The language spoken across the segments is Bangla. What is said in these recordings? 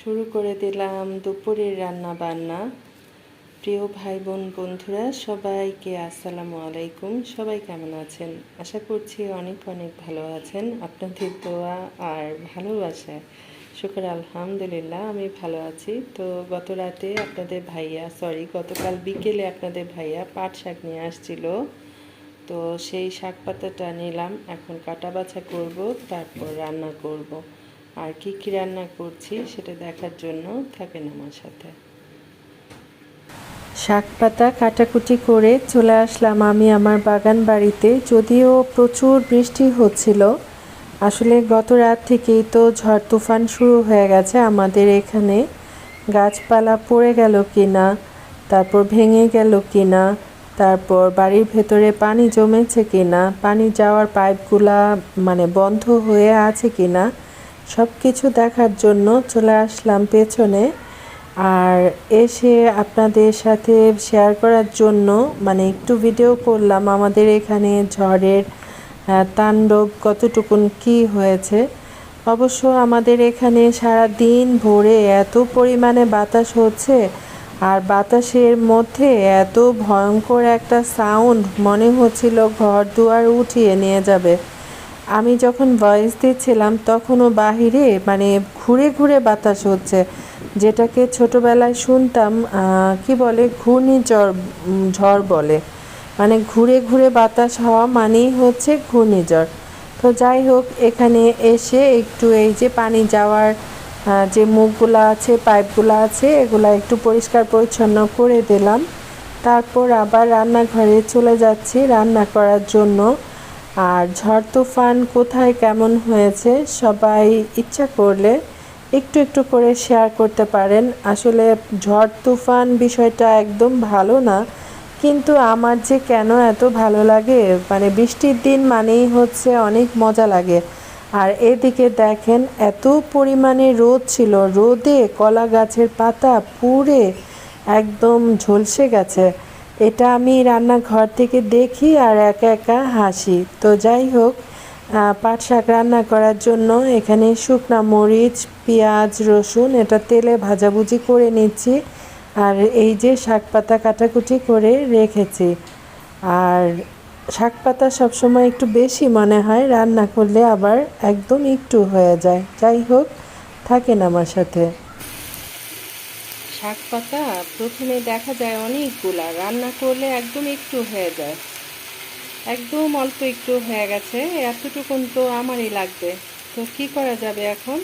শুরু করে দিলাম দুপুরের রান্না বান্না। প্রিয় ভাই বোন বন্ধুরা, সবাইকে আসসালামু আলাইকুম। সবাই কেমন আছেন? আশা করছি অনেক অনেক ভালো আছেন। আপনাদের দোয়া আর ভালোবাসায় শুক্র আলহামদুলিল্লাহ, আমি ভালো আছি। তো গত রাতে আপনাদের ভাইয়া সরি গতকাল বিকেলে আপনাদের ভাইয়া পাট শাক নিয়ে আসছিল। তো সেই শাক পাতাটা নিলাম, এখন কাটা বাছা করব, তারপর রান্না করব। আর কি কি রান্না করছি সেটা দেখার জন্য থাকেন আমার সাথে। শাক পাতা কাটাকুটি করে চলে আসলাম আমি আমার বাগান বাড়িতে। যদিও প্রচুর বৃষ্টি হচ্ছিল, আসলে গত রাত থেকেই তো ঝড় তুফান শুরু হয়ে গেছে। আমাদের এখানে গাছপালা পড়ে গেল কিনা, তারপর ভেঙে গেল কিনা, তারপর বাড়ির ভেতরে পানি জমেছে কিনা, পানি যাওয়ার পাইপগুলা মানে বন্ধ হয়ে আছে কিনা সব কিছু দেখার জন্য চলে আসলাম পেছনে। আর এসে আপনাদের সাথে শেয়ার করার জন্য মানে একটু ভিডিও করলাম আমাদের এখানে ঝড়ের তাণ্ডব কতটুকুন কি হয়েছে। অবশ্য আমাদের এখানে সারা দিন ভোরে এত পরিমাণে বাতাস হচ্ছে, আর বাতাসের মধ্যে এত ভয়ঙ্কর একটা সাউন্ড মনে হচ্ছিল ঘর দুয়ার উঠিয়ে নিয়ে যাবে। আমি যখন ভয়েস দিচ্ছিলাম, তখনও বাহিরে মানে ঘুরে ঘুরে বাতাস হচ্ছে। যেটাকে ছোটোবেলায় শুনতাম কি বলে? ঘূর্ণিঝড় ঝড় বলে। মানে ঘুরে ঘুরে বাতাস হওয়া মানেই হচ্ছে ঘূর্ণিঝড়। তো যাই হোক, এখানে এসে একটু এই যে পানি যাওয়ার যে মুখগুলো আছে পাইপগুলো আছে, এগুলো একটু পরিষ্কার পরিচ্ছন্ন করে দিলাম। তারপর আবার রান্নাঘরে চলে যাচ্ছি রান্না করার জন্য। আর ঝড় তুফান কোথায় কেমন হয়েছে সবাই ইচ্ছা করলে একটু একটু করে শেয়ার করতে পারেন। আসলে ঝড় তুফান বিষয়টা একদম ভালো না, কিন্তু আমার যে কেন এত ভালো লাগে মানে বৃষ্টির দিন মানেই হচ্ছে অনেক মজা লাগে। আর এদিকে দেখেন, এত পরিমাণে রোদ ছিল, রোদে কলা গাছের পাতা পুড়ে একদম ঝলসে গেছে। এটা আমি রান্নাঘর থেকে দেখি আর একা একা হাসি। তো যাই হোক পাট শাক রান্না করার জন্য এখানে শুকনা মরিচ, পেঁয়াজ, রসুন, এটা তেলে ভাজাভুজি করে নিচ্ছি। আর এই যে শাক পাতা কাটাকুটি করে রেখেছি। আর শাক পাতা সবসময় একটু বেশি মনে হয়, রান্না করলে আবার একদম একটু হয়ে যায়। যাই হোক, থাকেন আমার সাথে। শাক পাতা, প্রথমে দেখা যায় অনেকগুলা, রান্না করলে একদম একটু হয়ে যায়। একদম অল্প একটু হয়ে গেছে, এতটুকুন তো আমারই লাগবে। তো কি করা যাবে এখন?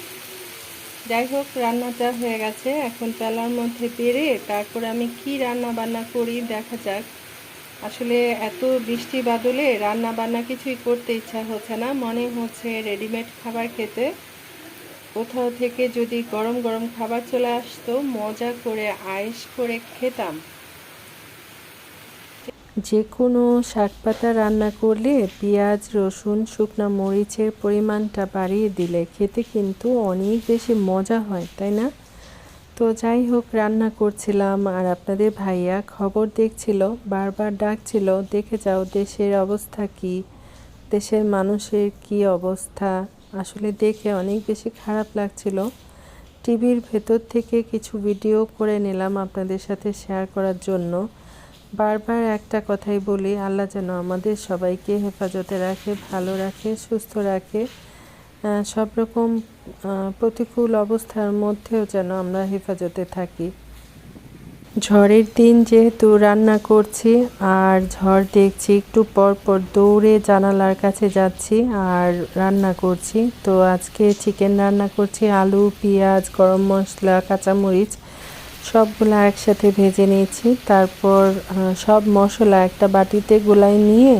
যাই হোক রান্নাটা হয়ে গেছে, এখন তেলার মধ্যে বেড়ে তারপর আমি কি রান্না বান্না করি দেখা যাক। আসলে এত বৃষ্টি বাদলে রান্না বান্না কিছুই করতে ইচ্ছা হচ্ছে না, মনে হচ্ছে রেডিমেড খাবার খেতে। কোথাও থেকে যদি গরম গরম খাবার চলে আসতো, মজা করে, আয়েস করে খেতাম। যে কোনো শাক পাতা রান্না করলে পেঁয়াজ, রসুন, শুকনা মরিচের পরিমাণটা বাড়িয়ে দিলে খেতে কিন্তু অনেক বেশি মজা হয়, তাই না? তো যাই হোক, রান্না করছিলাম আর আপনাদের ভাইয়া খবর দেখছিল, বারবার ডাকছিল, দেখে যাও দেশের অবস্থা কি? দেশের মানুষের কি অবস্থা? আসলে দেখে অনেক বেশি খারাপ লাগছিল। টিভির ভেতর থেকে কিছু ভিডিও করে নিলাম আপনাদের সাথে শেয়ার করার জন্য। বারবার একটা কথাই বলি, আল্লাহ যেন আমাদের সবাইকে হেফাজতে রাখে, ভালো রাখে, সুস্থ রাখে। সব রকম প্রতিকূল অবস্থার মধ্যেও যেন আমরা হেফাজতে থাকি। ঝড়ের দিন যেহেতু রান্না করছি আর ঝড় দেখছি, একটু পর পর দৌড়ে জানালার কাছে যাচ্ছি আর রান্না করছি। তো আজকে চিকেন রান্না করছি, আলু, পেঁয়াজ, গরম মশলা, কাঁচামরিচ, সবগুলো একসাথে ভেজে নিয়েছি। তারপর সব মশলা একটা বাটিতে গোলাই নিয়ে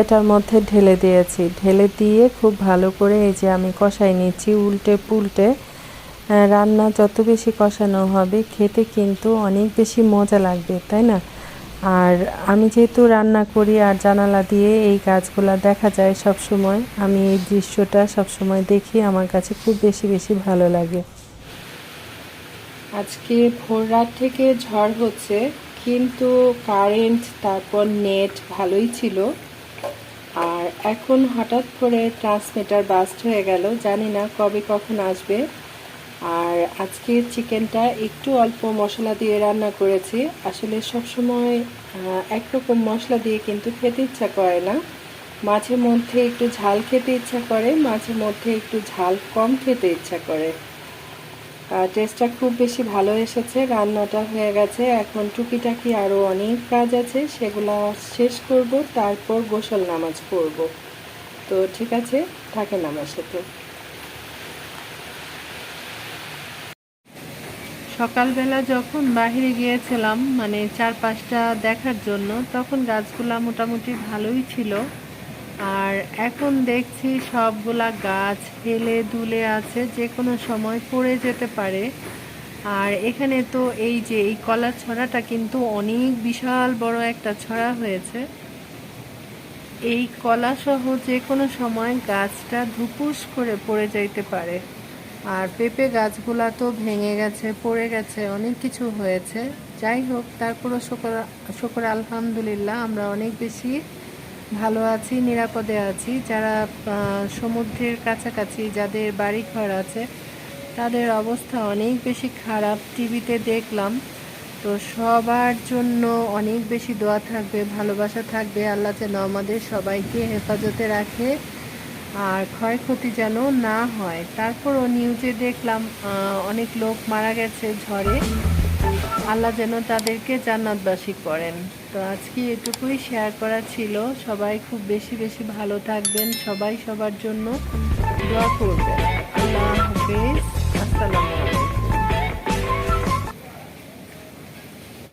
এটার মধ্যে ঢেলে দিয়েছি। ঢেলে দিয়ে খুব ভালো করে এই যে আমি কষাই নিচ্ছি উল্টে পুলটে রান্না যত বেশি কষানো হবে, খেতে কিন্তু অনেক বেশি মজা লাগবে, তাই না? আর আমি যেহেতু রান্না করি আর জানালা দিয়ে এই গাছগুলো দেখা যায় সব সময় আমি এই দৃশ্যটা সব সময় দেখি, আমার কাছে খুব বেশি বেশি ভালো লাগে। আজকে ভোর রাত থেকে ঝড় হচ্ছে, কিন্তু কারেন্ট তারপর নেট ভালোই ছিল। আর এখন হঠাৎ করে ট্রান্সমিটার বাস্ট হয়ে গেল, জানি না কবে কখন আসবে। আর আজকের চিকেনটা একটু অল্প মশলা দিয়ে রান্না করেছি। আসলে সবসময় একরকম মশলা দিয়ে কিন্তু খেতে ইচ্ছা করে না। মাঝে মধ্যে একটু ঝাল খেতে ইচ্ছা করে, মাঝে মধ্যে একটু ঝাল কম খেতে ইচ্ছা করে। টেস্টটা খুব বেশি ভালো এসেছে, রান্নাটা হয়ে গেছে। এখন টুকিটাকি আরও অনেক কাজ আছে, সেগুলো শেষ করব, তারপর গোসল নামাজ পড়ব। তো ঠিক আছে, থাকেন আমার সাথে। সকালবেলা যখন বাহিরে গিয়েছিলাম মানে চারপাশটা দেখার জন্য, তখন গাছগুলা মোটামুটি ভালোই ছিল। আর এখন দেখছি সবগুলা গাছ হেলে দুলে আছে যে কোনো সময় পড়ে যেতে পারে। আর এখানে তো এই যে এই কলার ছড়াটা কিন্তু অনেক বিশাল বড় একটা ছড়া হয়েছে। এই কলা সহ যে কোনো সময় গাছটা ধুপুস করে পড়ে যাইতে পারে। আর পেঁপে গাছগুলা তো ভেঙে গেছে, পড়ে গেছে, অনেক কিছু হয়েছে। যাই হোক, তারপরও শকর শকর আলহামদুলিল্লাহ, আমরা অনেক বেশি ভালো আছি, নিরাপদে আছি। যারা সমুদ্রের কাছাকাছি যাদের বাড়ি ঘর আছে, তাদের অবস্থা অনেক বেশি খারাপ। টিভিতে দেখলাম, তো সবার জন্য অনেক বেশি দোয়া থাকবে, ভালোবাসা থাকবে। আল্লাহ যেন আমাদের সবাইকে হেফাজতে রাখে। আর ক্ষয়ক্ষতি যেন না হয়। তারপরও নিউজে দেখলাম অনেক লোক মারা গেছে ঝড়ে। আল্লাহ যেন তাদেরকে জান্নাতবাসী করেন। তো আজকে এটুকুই শেয়ার করা ছিল। সবাই খুব বেশি বেশি ভালো থাকবেন। সবাই সবার জন্য দোয়া করবেন। আল্লাহ হাফেজ। আসসালামু